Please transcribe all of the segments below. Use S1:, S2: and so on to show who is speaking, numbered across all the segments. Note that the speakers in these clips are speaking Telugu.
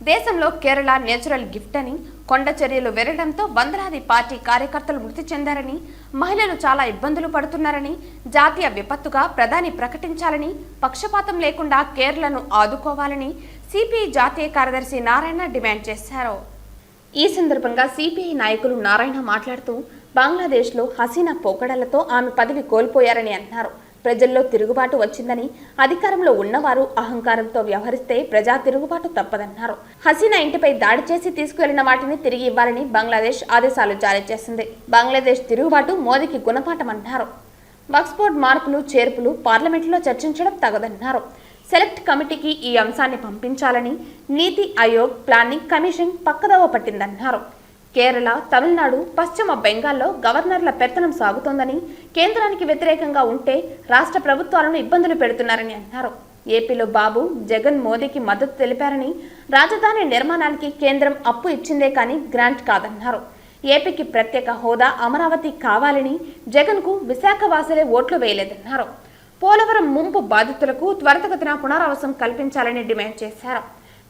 S1: దేశంలో కేరళ నేచురల్ గిఫ్ట్ అని కొండ చర్యలు వెరడంతో వందలాది పార్టీ కార్యకర్తలు మృతి చెందారని మహిళలు చాలా ఇబ్బందులు పడుతున్నారని జాతీయ విపత్తుగా ప్రధాని ప్రకటించాలని పక్షపాతం లేకుండా కేరళను ఆదుకోవాలని సిపిఐ జాతీయ కార్యదర్శి నారాయణ డిమాండ్ చేశారు. ఈ సందర్భంగా సిపిఐ నాయకులు నారాయణ మాట్లాడుతూ బంగ్లాదేశ్లో హసీనా పోకడలతో ఆమె పదవి కోల్పోయారని అన్నారు. ప్రజల్లో తిరుగుబాటు వచ్చిందని అధికారంలో ఉన్నవారు అహంకారంతో వ్యవహరిస్తే ప్రజా తిరుగుబాటు తప్పదన్నారు. హసీనా ఇంటిపై దాడి చేసి తీసుకువెళ్ళిన వాటిని తిరిగి ఇవ్వాలని బంగ్లాదేశ్ ఆదేశాలు జారీ చేసింది. బంగ్లాదేశ్ తిరుగుబాటు మోదీకి గుణపాఠమన్నారు. వక్స్బోర్డ్ మార్పులు చేర్పులు పార్లమెంట్లో చర్చించడం తగదన్నారు. సెలెక్ట్ కమిటీకి ఈ అంశాన్ని పంపించాలని నీతి ఆయోగ్ ప్లానింగ్ కమిషన్ పక్కదవ పట్టిందన్నారు. కేరళ తమిళనాడు పశ్చిమ బెంగాల్లో గవర్నర్ల పెత్తనం సాగుతోందని కేంద్రానికి వ్యతిరేకంగా ఉంటే రాష్ట్ర ప్రభుత్వాలను ఇబ్బందులు పెడుతున్నారని అన్నారు. ఏపీలో బాబు జగన్ మోదీకి మద్దతు తెలిపారని రాజధాని నిర్మాణానికి కేంద్రం అప్పు ఇచ్చిందే కానీ గ్రాంట్ కాదన్నారు. ఏపీకి ప్రత్యేక హోదా అమరావతి కావాలని జగన్కు విశాఖ వాసులే ఓట్లు వేయలేదన్నారు. పోలవరం ముంపు బాధితులకు త్వరితగతిన పునరావాసం కల్పించాలని డిమాండ్ చేశారు.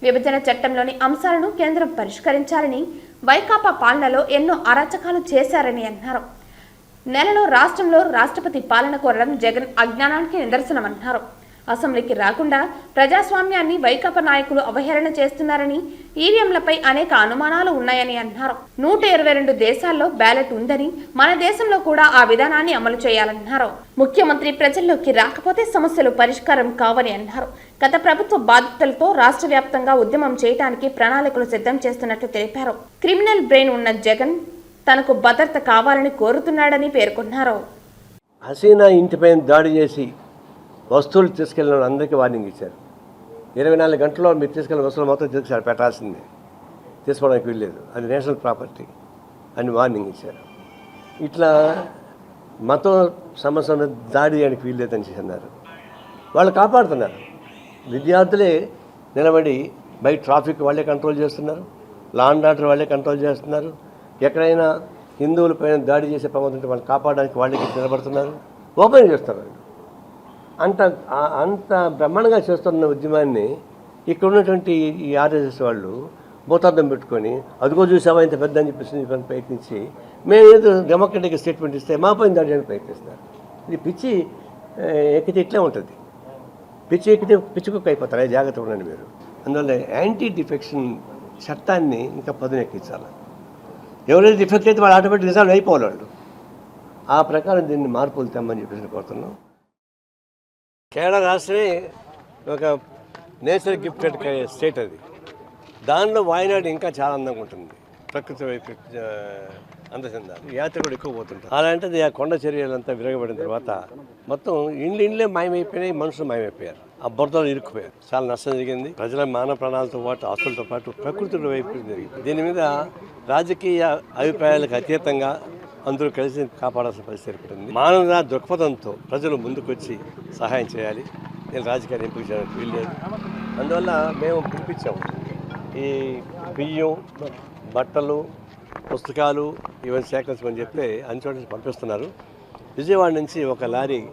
S1: విభజన చట్టంలోని అంశాలను కేంద్రం పరిష్కరించాలని వైకాపా పాలనలో ఎన్నో అరాచకాలు చేశారని అన్నారు. నెలలో రాష్ట్రంలో రాష్ట్రపతి పాలన కోరడం జగన్ అజ్ఞానానికి నిదర్శనమన్నారు. అసెంబ్లీకి రాకుండా ప్రజాస్వామ్యాన్ని వైకాపా నాయకులు అవహేళన చేస్తున్నారని ఈవీఎంలపై అనేక అనుమానాలు ఉన్నాయని అన్నారు. నూట ఇరవై రెండు దేశాల్లో బ్యాలెట్ ఉందని మన దేశంలో కూడా ఆ విధానాన్ని అమలు చేయాలన్నారు. ముఖ్యమంత్రి ప్రజల్లోకి రాకపోతే సమస్యలు పరిష్కారం కావని అన్నారు. గత ప్రభుత్వ బాధితులతో రాష్ట్ర వ్యాప్తంగా ఉద్యమం చేయడానికి ప్రణాళికలు సిద్ధం చేస్తున్నట్లు తెలిపారు. క్రిమినల్ బ్రెయిన్ ఉన్న జగన్ తనకు భద్రత కావాలని కోరుతున్నాడని పేర్కొన్నారు.
S2: హసీనా ఇంటిపై దాడి చేసి వస్తువులు తీసుకెళ్ళిన అందరికీ వార్నింగ్ ఇచ్చారు. ఇరవై నాలుగు గంటల్లో మీరు తీసుకెళ్ళిన వస్తువులు మొత్తం తీసుకు పెట్టాల్సిందే. తీసుకోవడానికి వీల్లేదు. అది నేషనల్ ప్రాపర్టీ అని వార్నింగ్ ఇచ్చారు. ఇట్లా మతం సమస్య దాడి చేయడానికి వీల్లేదని అన్నారు వాళ్ళు కాపాడుతున్నారు. విద్యార్థులే నిలబడి బయట ట్రాఫిక్ వాళ్ళే కంట్రోల్ చేస్తున్నారు. లా అండ్ ఆర్డర్ వాళ్ళే కంట్రోల్ చేస్తున్నారు. ఎక్కడైనా హిందువులపైన దాడి చేసే ప్రమాదం ఉంటే వాళ్ళు కాపాడడానికి వాళ్ళకి నిలబడుతున్నారు. ఓపెన్ చేస్తారు అంత అంత బ్రహ్మాండంగా చేస్తున్న ఉద్యమాన్ని ఇక్కడ ఉన్నటువంటి ఈ ఆర్ఎస్ఎస్ వాళ్ళు భూతార్థం పెట్టుకొని అదిగో చూసావా ఇంత పెద్ద అని చెప్పేసి ప్రయత్నించి మేము ఏదో డెమోక్రటిక్ స్టేట్మెంట్ ఇస్తే మా పైన దాడి చేయడానికి ప్రయత్నిస్తున్నారు ఇది పిచ్చి ఎక్కితే ఇట్లే ఉంటుంది. పిచ్చి ఎక్కితే పిచ్చుకొక్క అయిపోతారు అది జాగ్రత్త ఉండండి మీరు. అందువల్ల యాంటీ డిఫెక్షన్ చట్టాన్ని ఇంకా పదును ఎక్కించాలి ఎవరైతే డిఫెక్ట్ అయితే వాళ్ళు ఆటోమేటిక్ రిజాల్వ్ అయిపోవాలి వాళ్ళు. ఆ ప్రకారం దీన్ని మార్పులు తెమ్మని చెప్పేసి కోరుతున్నాం. కేరళ రాష్ట్రమే ఒక నేచర్ గిఫ్టెడ్ స్టేట్ అది. దానిలో వాయనాడు ఇంకా చాలా అందంగా ఉంటుంది. ప్రకృతి వైపు ఆ, అందచెందాలి. యాత్రికుడు ఎక్కువ పోతుంటారు. అలాంటిది ఆ కొండ చర్యలంతా విరగబడిన తర్వాత మొత్తం ఇండ్లు ఇండ్లే మాయమైపోయినాయి మనుషులు మాయమైపోయారు. ఆ బురదలో ఇరుక్కుపోయారు. చాలా నష్టం జరిగింది. ప్రజల మానవ ప్రాణాలతో పాటు ఆస్తులతో పాటు ప్రకృతి వైపు జరిగింది దీని మీద రాజకీయ అభిప్రాయాలకు అతీతంగా అందరూ కలిసి కాపాడాల్సిన పరిస్థితి ఏర్పడింది. మానవ దృక్పథంతో ప్రజలు ముందుకొచ్చి సహాయం చేయాలి. నేను రాజకీయాలు ఎంపిక చేయడానికి వీల్లేదు అందువల్ల మేము పిలిపించాము. ఈ బియ్యం బట్టలు పుస్తకాలు ఇవన్నీ సేకరించమని చెప్పి అన్ని చోట్ల పంపిస్తున్నారు. విజయవాడ నుంచి ఒక లారీ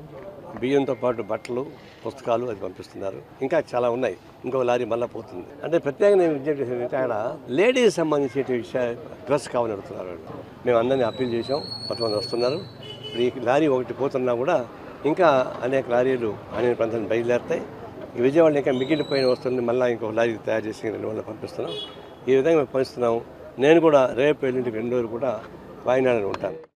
S2: బియ్యంతో పాటు బట్టలు పుస్తకాలు అది పంపిస్తున్నారు. ఇంకా చాలా ఉన్నాయి. ఇంకో లారీ మళ్ళీ పోతుంది. అంటే ప్రత్యేకంగా నేను విజ్ఞప్తి చేసేది అక్కడ లేడీస్ సంబంధించిన విషయ డ్రెస్ కావాలని అడుగుతున్నారు వాళ్ళు. మేము అందరినీ అప్పీల్ చేసాం కొంతమంది వస్తున్నారు. ఇప్పుడు ఈ లారీ ఒకటి పోతున్నా కూడా ఇంకా అనేక లారీలు అనేక ప్రాంతాన్ని బయలుదేరుతాయి. ఈ విజయవాడలో ఇంకా మిగిలిపోయిన వస్తువుల్ని మళ్ళీ ఇంకో లారీ తయారు చేసి రెండు వందలు పంపిస్తున్నాం. ఈ విధంగా మేము పంపిస్తున్నాం. నేను కూడా రేపు ఎల్లుండి రెండు రోజులు కూడా వాయినాడని ఉంటాను.